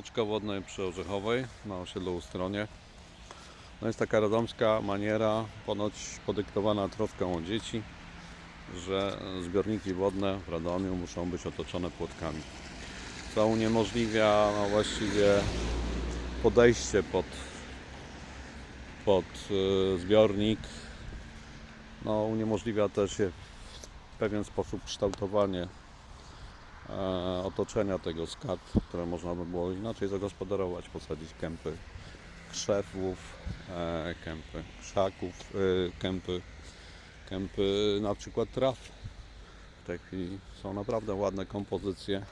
oczko wodne przy Orzechowej na osiedlu Ustronie. No jest taka radomska maniera, ponoć podyktowana troską o dzieci, że zbiorniki wodne w Radomiu muszą być otoczone płotkami. Co uniemożliwia no właściwie podejście pod, pod y, zbiornik. No, uniemożliwia też w pewien sposób kształtowanie otoczenia tego skarb, które można by było inaczej zagospodarować, posadzić kępy krzewów, e, kępy krzaków, e, kępy, kępy na przykład traw. W tej chwili są naprawdę ładne kompozycje,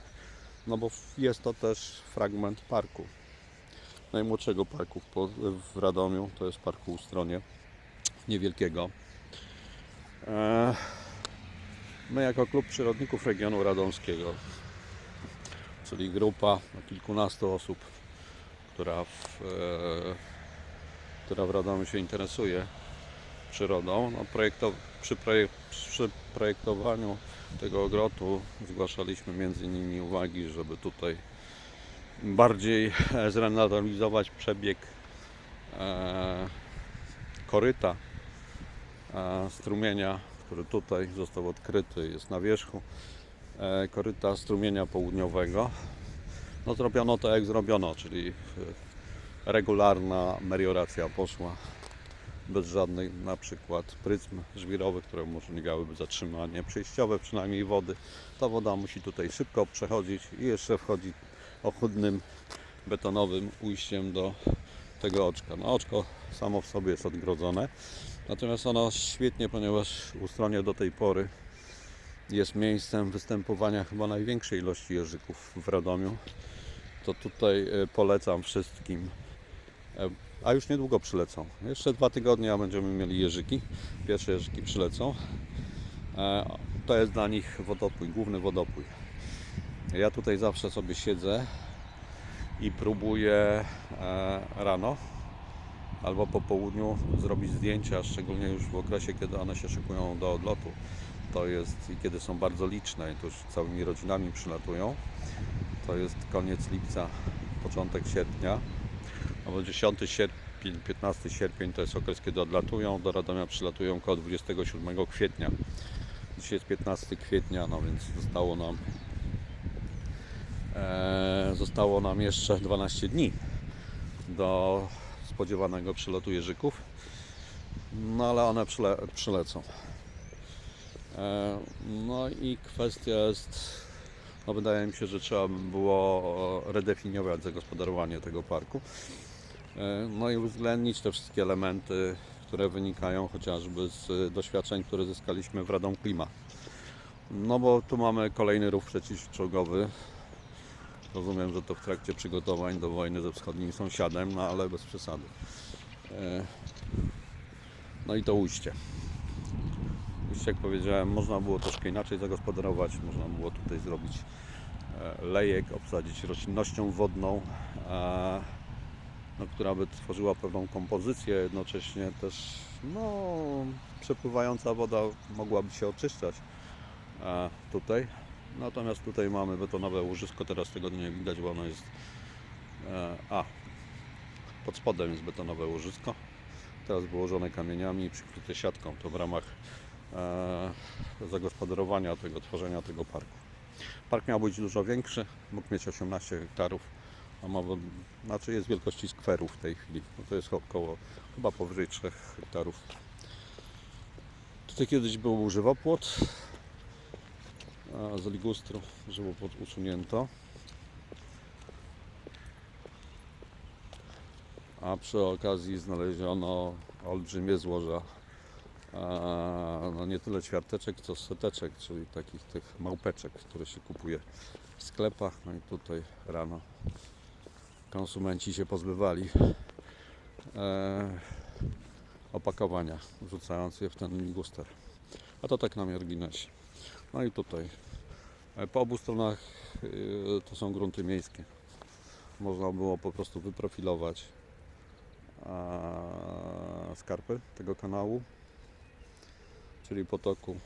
no bo jest to też fragment parku. Najmłodszego parku w Radomiu, to jest parku Ustronie, niewielkiego. My jako klub przyrodników regionu radomskiego, czyli grupa kilkunastu osób, która w, e, która w Radomiu się interesuje przyrodą, no projekto, przy, projek, przy projektowaniu tego ogrodu zgłaszaliśmy między innymi uwagi, żeby tutaj bardziej zrenalizować przebieg e, koryta e, strumienia, który tutaj został odkryty, jest na wierzchu e, koryta strumienia południowego. No zrobiono to jak zrobiono, czyli e, regularna melioracja poszła bez żadnych na przykład pryzm żwirowych, które umożliwiałyby zatrzymanie przejściowe przynajmniej wody. Ta woda musi tutaj szybko przechodzić i jeszcze wchodzi ochudnym betonowym ujściem do tego oczka. No oczko samo w sobie jest odgrodzone, natomiast ono świetnie, ponieważ ustronie do tej pory jest miejscem występowania chyba największej ilości jeżyków w Radomiu, to tutaj e, polecam wszystkim. e, A już niedługo przylecą. Jeszcze dwa tygodnie, a będziemy mieli jeżyki. Pierwsze jeżyki przylecą. E, To jest dla nich wodopój, główny wodopój. Ja tutaj zawsze sobie siedzę i próbuję rano albo po południu zrobić zdjęcia, szczególnie już w okresie, kiedy one się szykują do odlotu. To jest i kiedy są bardzo liczne i to już całymi rodzinami przylatują. To jest koniec lipca, początek sierpnia, albo 10 sierpień, 15 sierpień to jest okres, kiedy odlatują. Do Radomia przylatują około 27 kwietnia. Dzisiaj jest 15 kwietnia, no więc zostało nam e, zostało nam jeszcze 12 dni do spodziewanego przylotu jeżyków. No ale one przyle, przylecą. E, No i kwestia jest, no wydaje mi się, że trzeba by było redefiniować zagospodarowanie tego parku. E, No i uwzględnić te wszystkie elementy, które wynikają chociażby z doświadczeń, które zyskaliśmy w Radom Klima. No bo tu mamy kolejny rów przeciwczołgowy. Rozumiem, że to w trakcie przygotowań do wojny ze wschodnim sąsiadem, no ale bez przesady. E, No i to ujście. Już jak powiedziałem, można było troszkę inaczej zagospodarować, można było tutaj zrobić e, lejek, obsadzić roślinnością wodną, no, która by tworzyła pewną kompozycję, jednocześnie też no, przepływająca woda mogłaby się oczyszczać tutaj. Natomiast tutaj mamy betonowe łożysko, teraz tego nie widać, bo ono jest e, a, pod spodem jest betonowe łożysko teraz wyłożone kamieniami i przykryte siatką. To w ramach e, zagospodarowania tego, tworzenia tego parku. Park miał być dużo większy, mógł mieć 18 hektarów, a ma, znaczy jest wielkości skweru w tej chwili. No to jest około, chyba powyżej 3 hektarów. Tutaj kiedyś był żywopłot z ligustru, żywopłot usunięto. a przy okazji znaleziono olbrzymie złoża no nie tyle ćwiarteczek, co seteczek, czyli takich tych małpeczek, które się kupuje w sklepach. No i tutaj rano konsumenci się pozbywali e, opakowania, wrzucając je w ten liguster. A to tak na marginesie. No i tutaj e, po obu stronach e, to są grunty miejskie. Można było po prostu wyprofilować skarpy tego kanału, czyli potoku.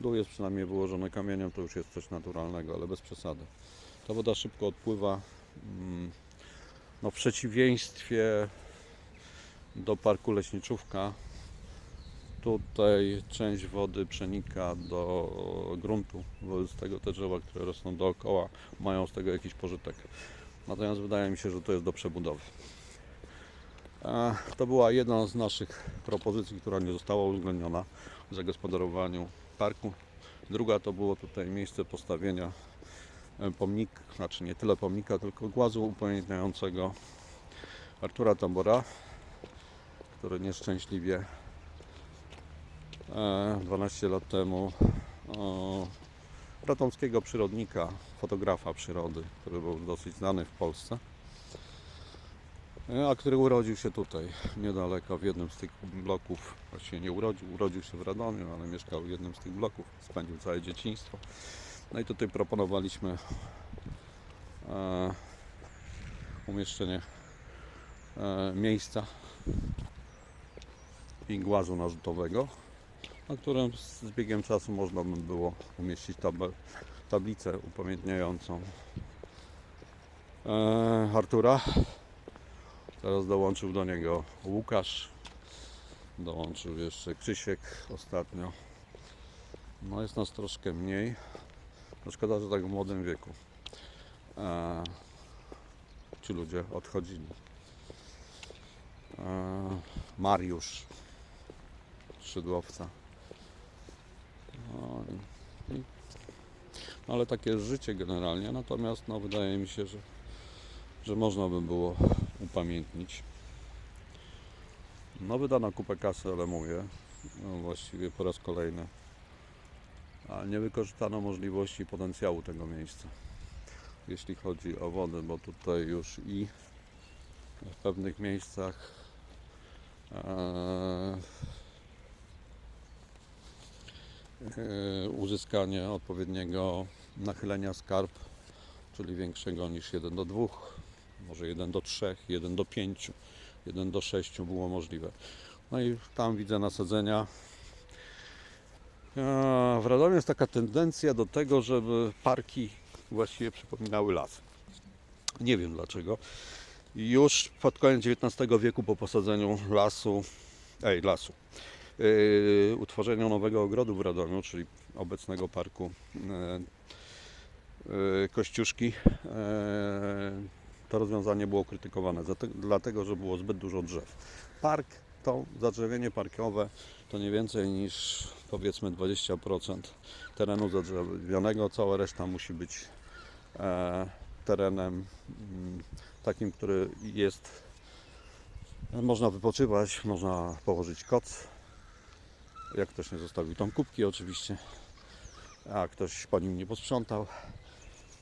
Dół jest przynajmniej wyłożony kamieniem, to już jest coś naturalnego, ale bez przesady. Ta woda szybko odpływa mm, no w przeciwieństwie do parku Leśniczówka, tutaj część wody przenika do gruntu. Wobec tego te drzewa, które rosną dookoła, mają z tego jakiś pożytek. Natomiast wydaje mi się, że to jest do przebudowy. E, To była jedna z naszych propozycji, która nie została uwzględniona w zagospodarowaniu parku. Druga to było tutaj miejsce postawienia e, pomnika, znaczy nie tyle pomnika, tylko głazu upamiętniającego Artura Tambora, który nieszczęśliwie 12 lat temu o, ratomskiego przyrodnika, fotografa przyrody, który był dosyć znany w Polsce, e, a który urodził się tutaj, niedaleko, w jednym z tych bloków, właściwie nie urodził, urodził się w Radomiu, ale mieszkał w jednym z tych bloków, spędził całe dzieciństwo. No i tutaj proponowaliśmy e, umieszczenie e, miejsca i głazu narzutowego, na którym z biegiem czasu można by było umieścić tabel, tablicę upamiętniającą e, Artura. Teraz dołączył do niego Łukasz, dołączył jeszcze Krzysiek ostatnio. No jest nas troszkę mniej. No szkoda, że tak w młodym wieku e, ci ludzie odchodzili. E, Mariusz Szydłowca. No, ale takie jest życie generalnie. Natomiast no, wydaje mi się, że, że można by było upamiętnić. No wydano kupę kasy, ale mówię, no, właściwie po raz kolejny. A nie wykorzystano możliwości i potencjału tego miejsca. Jeśli chodzi o wodę, bo tutaj już i w pewnych miejscach e, uzyskanie odpowiedniego nachylenia skarb, czyli większego niż 1 do 2, może 1 do 3, 1 do 5, 1 do 6 było możliwe. No i tam widzę nasadzenia. E, W Radomiu jest taka tendencja do tego, żeby parki właściwie przypominały las. Nie wiem dlaczego. Już pod koniec XIX wieku po posadzeniu lasu, ej, lasu, utworzeniu nowego ogrodu w Radomiu, czyli obecnego parku e, e, Kościuszki, to rozwiązanie było krytykowane, dlatego że było zbyt dużo drzew. Park, to zadrzewienie parkowe to nie więcej niż powiedzmy 20% terenu zadrzewionego, cała reszta musi być e, terenem mm, takim, który jest można wypoczywać, można położyć koc, jak ktoś nie zostawił tam kubki oczywiście, a ktoś po nim nie posprzątał.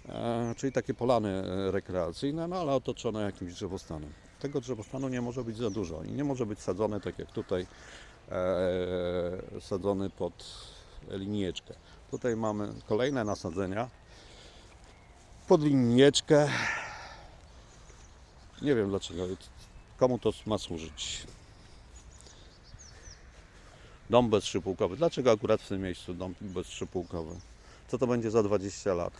E, czyli takie polany e, rekreacyjne, no ale otoczone jakimś drzewostanem. Tego drzewostanu nie może być za dużo i nie może być sadzony tak jak tutaj, e, sadzony pod linijeczkę. Tutaj mamy kolejne nasadzenia pod linijeczkę. Nie wiem dlaczego, komu to ma służyć. Dom beztrzypółkowy. Dlaczego akurat w tym miejscu dom beztrzypółkowy? Co to będzie za 20 lat?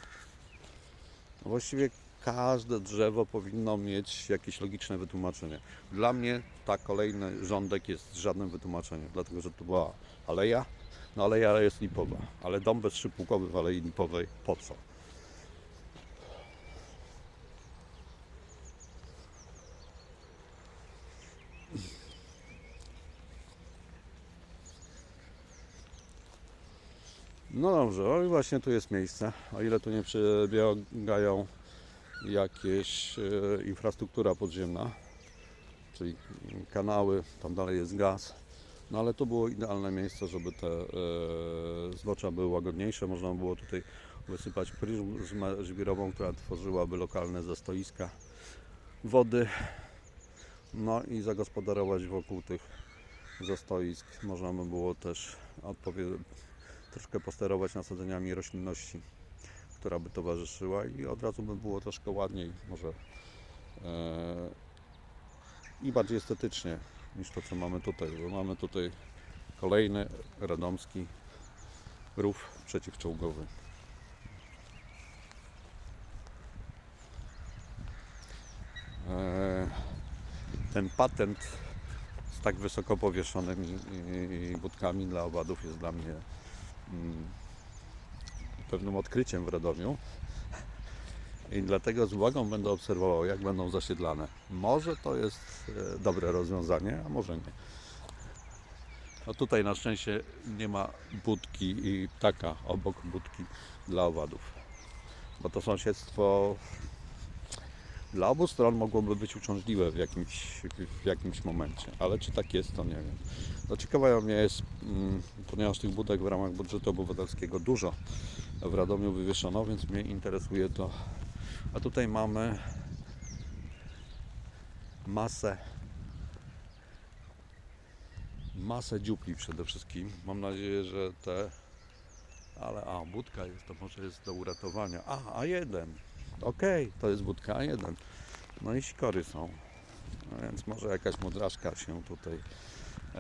No Właściwie każde drzewo powinno mieć jakieś logiczne wytłumaczenie. Dla mnie ta kolejny rządek jest żadnym wytłumaczeniem, dlatego że to była aleja. No aleja jest lipowa, ale dom beztrzypółkowy w alei lipowej po co? No dobrze, i właśnie tu jest miejsce. O ile tu nie przebiegają jakieś e, infrastruktura podziemna, czyli kanały, tam dalej jest gaz. No ale to było idealne miejsce, żeby te e, zbocza były łagodniejsze. Można było tutaj wysypać pryzmę żwirową, która tworzyłaby lokalne zastoiska wody. No i zagospodarować wokół tych zastoisk. Można by było też odpowiednio troszkę posterować nasadzeniami roślinności, która by towarzyszyła i od razu by było troszkę ładniej, może e, i bardziej estetycznie niż to, co mamy tutaj, bo mamy tutaj kolejny radomski rów przeciwczołgowy. e, ten patent z tak wysoko powieszonymi budkami dla owadów jest dla mnie pewnym odkryciem w Radomiu. I dlatego z uwagą będę obserwował, jak będą zasiedlane. Może to jest e, dobre rozwiązanie, a może nie. No tutaj na szczęście nie ma budki i ptaka obok budki dla owadów. Bo to sąsiedztwo dla obu stron mogłoby być uciążliwe w jakimś, w jakimś momencie. Ale czy tak jest, to nie wiem. No ciekawe mnie jest, mm, ponieważ tych budek w ramach budżetu obywatelskiego dużo w Radomiu wywieszono, więc mnie interesuje to. A tutaj mamy masę masę dziupli przede wszystkim. Mam nadzieję, że te. Ale a, budka jest, to może jest do uratowania. A, A1. Okej, to jest budka A1. No i sikory są. No więc może jakaś mudrażka się tutaj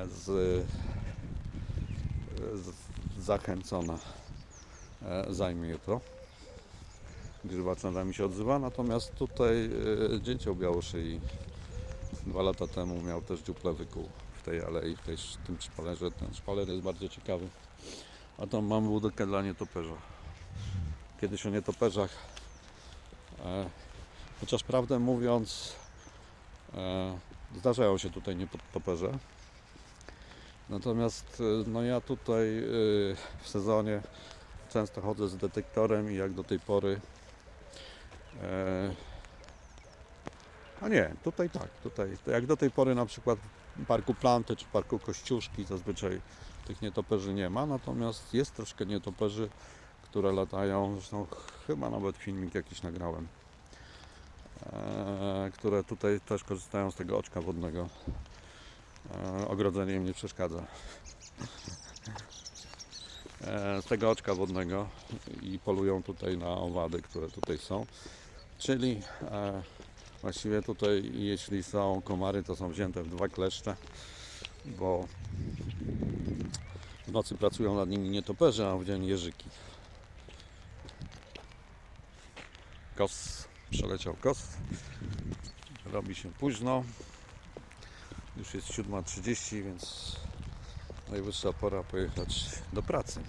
z, z zachęcona e, zajmie to. Grzybacz nadal mi się odzywa, natomiast tutaj e, dzięcioł białoszyi dwa lata temu miał też dziuplę wykuł w tej alei, w, tej, w tym szpalerze. Ten szpaler jest bardzo ciekawy. A tam mamy budkę dla nietoperza. Kiedyś o nietoperzach, e, chociaż prawdę mówiąc, e, zdarzają się tutaj nietoperze. Natomiast e, no ja tutaj e, w sezonie często chodzę z detektorem i jak do tej pory e, a nie, tutaj tak, tutaj. Jak do tej pory na przykład w parku Planty czy parku Kościuszki zazwyczaj tych nietoperzy nie ma, natomiast jest troszkę nietoperzy, które latają, zresztą chyba nawet filmik jakiś nagrałem, e, które tutaj też korzystają z tego oczka wodnego. E, ogrodzenie im nie przeszkadza. E, z tego oczka wodnego i polują tutaj na owady, które tutaj są. Czyli e, Właściwie tutaj, jeśli są komary, to są wzięte w dwa kleszcze, bo w nocy pracują nad nimi nietoperze, a w dzień jeżyki. Kos, przeleciał kos. Robi się późno. Już jest 7.30, więc najwyższa pora pojechać do pracy.